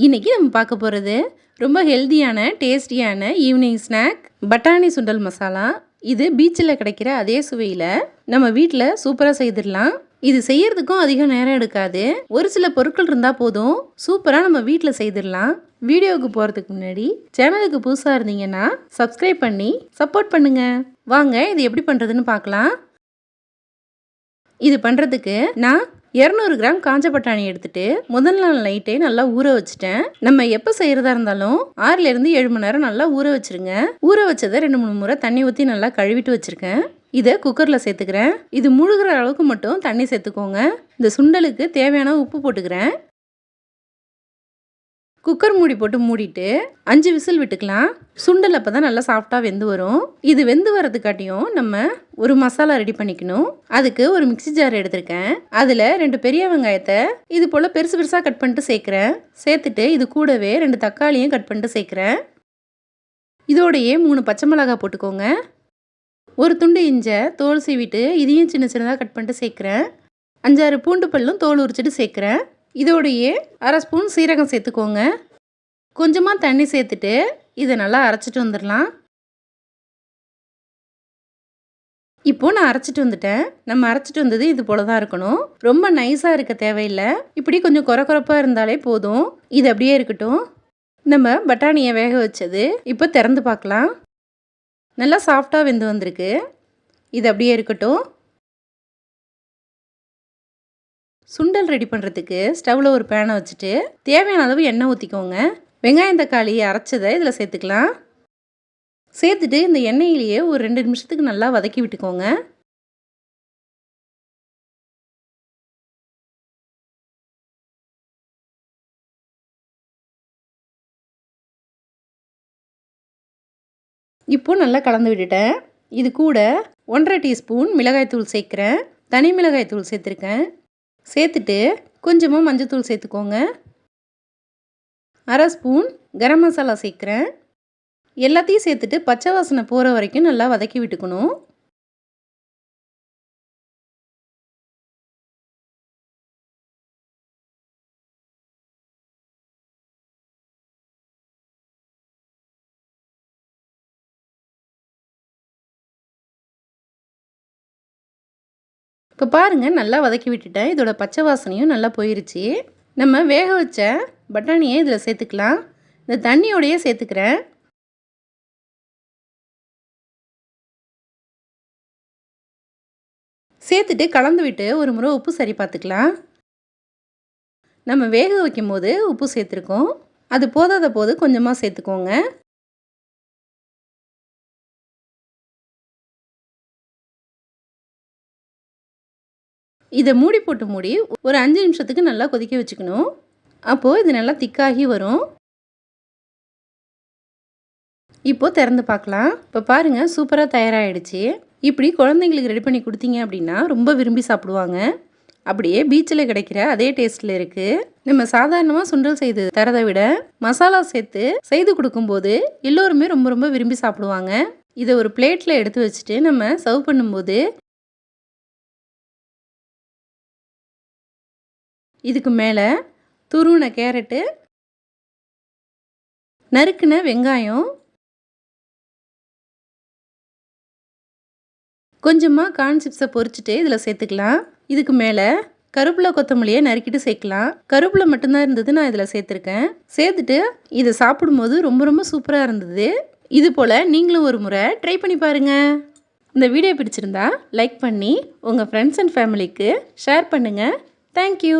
இன்றைக்கி நம்ம பார்க்க போகிறது ரொம்ப ஹெல்தியான டேஸ்டியான ஈவினிங் ஸ்நாக் பட்டாணி சுண்டல் மசாலா. இது பீச்சில் கிடைக்கிற அதே சுவையில் நம்ம வீட்டில் சூப்பராக செய்திடலாம். இது செய்யறதுக்கும் அதிக நேரம் எடுக்காது. ஒரு சில பொருட்கள் இருந்தால் போதும். சூப்பராக நம்ம வீட்டில் செய்திடலாம். வீடியோவுக்கு போகிறதுக்கு முன்னாடி சேனலுக்கு புதுசாக இருந்தீங்கன்னா சப்ஸ்கிரைப் பண்ணி சப்போர்ட் பண்ணுங்க. வாங்க இது எப்படி பண்ணுறதுன்னு பார்க்கலாம். இது பண்ணுறதுக்கு நான் இரநூறு கிராம் காஞ்ச பட்டாணி எடுத்துட்டு முதல் நாள் நைட்டே நல்லா ஊற வச்சுட்டேன். நம்ம எப்போ செய்கிறதா இருந்தாலும் ஆறுலேருந்து ஏழு மணி நேரம் நல்லா ஊற வச்சிருங்க. ஊற வச்சதை ரெண்டு மூணு முறை தண்ணி ஊற்றி நல்லா கழுவிட்டு வச்சுருக்கேன். இதை குக்கரில் சேர்த்துக்கிறேன். இது முழுகிற அளவுக்கு மட்டும் தண்ணி சேர்த்துக்கோங்க. இந்த சுண்டலுக்கு தேவையான உப்பு போட்டுக்கிறேன். குக்கர் மூடி போட்டு மூடிட்டு அஞ்சு விசில் விட்டுக்கலாம். சுண்டல் அப்போ தான் நல்லா சாஃப்டாக வெந்து வரும். இது வெந்து வரதுக்காட்டியும் நம்ம ஒரு மசாலா ரெடி பண்ணிக்கணும். அதுக்கு ஒரு மிக்சி ஜார் எடுத்திருக்கேன். அதில் ரெண்டு பெரிய வெங்காயத்தை இது போல் பெருசு பெருசாக கட் பண்ணிட்டு சேர்க்குறேன். சேர்த்துட்டு இது கூடவே ரெண்டு தக்காளியும் கட் பண்ணிட்டு சேர்க்குறேன். இதோடையே மூணு பச்சை மிளகாய் போட்டுக்கோங்க. ஒரு துண்டு இஞ்சை தோல் சீவிட்டு இதையும் சின்ன சின்னதாக கட் பண்ணிட்டு சேர்க்குறேன். அஞ்சாறு பூண்டு பல்லும் தோல் உரிச்சிட்டு சேர்க்குறேன். இதோடையே அரை ஸ்பூன் சீரகம் சேர்த்துக்கோங்க. கொஞ்சமாக தண்ணி சேர்த்துட்டு இதை நல்லா அரைச்சிட்டு வந்துடலாம். இப்போது நான் அரைச்சிட்டு வந்துட்டேன். நம்ம அரைச்சிட்டு வந்தது இது போல தான் இருக்கணும். ரொம்ப நைஸாக இருக்க தேவையில்லை. இப்படி கொஞ்சம் குறை குறைப்பாக இருந்தாலே போதும். இது அப்படியே இருக்கட்டும். நம்ம பட்டாணியை வேக வச்சது இப்போ திறந்து பார்க்கலாம். நல்லா சாஃப்டாக வெந்து வந்திருக்கு. இது அப்படியே இருக்கட்டும். சுண்டல் ரெடி பண்ணுறதுக்கு ஸ்டவ்வில் ஒரு பேனை வச்சுட்டு தேவையான அளவு எண்ணெய் ஊற்றிக்கோங்க வெங்காயம் தக்காளி அரைச்சதை இதில் சேர்த்துக்கலாம். சேர்த்துட்டு இந்த எண்ணெயிலேயே ஒரு ரெண்டு நிமிஷத்துக்கு நல்லா வதக்கி விட்டுக்கோங்க. இப்போ நல்லா கலந்து விட்டுட்டேன். இது கூட ஒன்றரை டீஸ்பூன் மிளகாய்த்தூள் சேர்க்குறேன். தனி மிளகாய்த்தூள் சேர்த்துருக்கேன். சேர்த்துட்டு கொஞ்சமாக மஞ்சத்தூள் சேர்த்துக்கோங்க. அரை ஸ்பூன் கரம் மசாலா சேர்க்குறேன். எல்லாத்தையும் சேர்த்துட்டு பச்சை வாசனை போகிற வரைக்கும் நல்லா வதக்கி விட்டுக்கணும். இப்போ பாருங்கள் நல்லா வதக்கி விட்டுட்டேன். இதோட பச்சை வாசனையும் நல்லா போயிருச்சு. நம்ம வேக வச்ச பட்டாணியை இதில் சேர்த்துக்கலாம். இந்த தண்ணியோடையே சேர்த்துக்கிறேன். சேர்த்துட்டு கலந்து விட்டு ஒரு முறை உப்பு சரி பார்த்துக்கலாம். நம்ம வேக வைக்கும் போது உப்பு சேர்த்துருக்கோம். அது போதாத போது கொஞ்சமாக சேர்த்துக்கோங்க. இதை மூடி போட்டு மூடி ஒரு அஞ்சு நிமிஷத்துக்கு நல்லா கொதிக்க வச்சுக்கணும். அப்போது இது நல்லா திக்காகி வரும். இப்போது திறந்து பார்க்கலாம். இப்போ பாருங்கள் சூப்பராக தயாராகிடுச்சு இப்படி குழந்தைங்களுக்கு ரெடி பண்ணி கொடுத்தீங்க அப்படின்னா ரொம்ப விரும்பி சாப்பிடுவாங்க. அப்படியே பீச்சில் கிடைக்கிற அதே டேஸ்ட்டில் இருக்குது நம்ம சாதாரணமாக சுண்டல் செய்து தரதை விட மசாலா சேர்த்து செய்து கொடுக்கும்போது எல்லோருமே ரொம்ப ரொம்ப விரும்பி சாப்பிடுவாங்க. இதை ஒரு பிளேட்டில் எடுத்து வச்சுட்டு நம்ம சர்வ் பண்ணும்போது இதுக்கு மேலே துருவின கேரட்டு நறுக்கின வெங்காயம் கொஞ்சமாக கார்ன் சிப்ஸை பொரிச்சிட்டு இதில் சேர்த்துக்கலாம். இதுக்கு மேலே கருப்பில் கொத்தமல்லியை நறுக்கிட்டு சேர்க்கலாம். கருப்பில் மட்டும்தான் இருந்தது நான் இதில் சேர்த்துருக்கேன். சேர்த்துட்டு இதை சாப்பிடும்போது ரொம்ப ரொம்ப சூப்பராக இருந்தது. இது போல் நீங்களும் ஒரு முறை ட்ரை பண்ணி பாருங்கள் இந்த வீடியோ பிடிச்சிருந்தா லைக் பண்ணி உங்கள் ஃப்ரெண்ட்ஸ் அண்ட் ஃபேமிலிக்கு ஷேர் பண்ணுங்கள் தேங்க்யூ